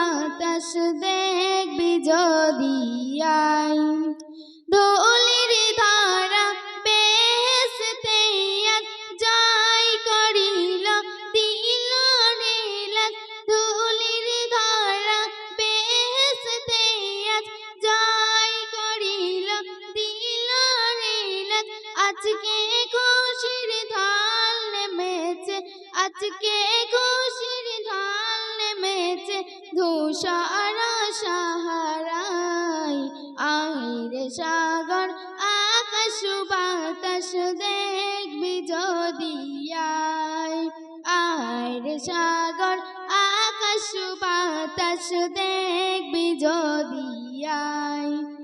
বাতাস দেখবি যদিয়ায় দোলির ধারা আজ জয় করিল, দিল নীলাজ দোলির ধারা আজ জয় করিল, দিল নীলাজ আজকে খুশির ঢাল নেমেছে, আজকে নেমেছে ধূসর সাহারাই আইরে সাগর, আকাশ বাতাস দেখবি যদিয়ায় আইরে সাগর, আকাশ বাতাস দেখবি যদিয়ায় দেখ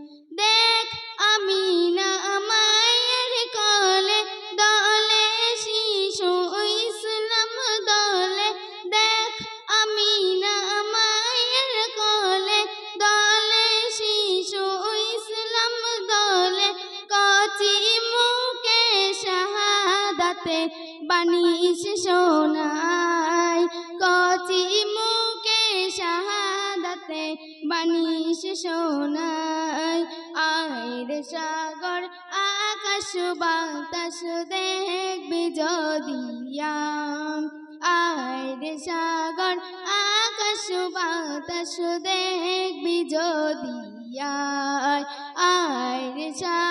বানিস সোনাই কচি মুখে শাহাদাতে বানিস সোনাই আয়ের সাগর, আকাশ, বাতাস দেখবি যদিয়াম আয়ের সাগর, আকাশ, বাতাস দেখবি যদিয়ায় আয়ের সাগর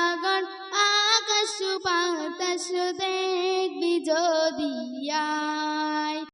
আকাশ বাতাস দেখবি যদিয়া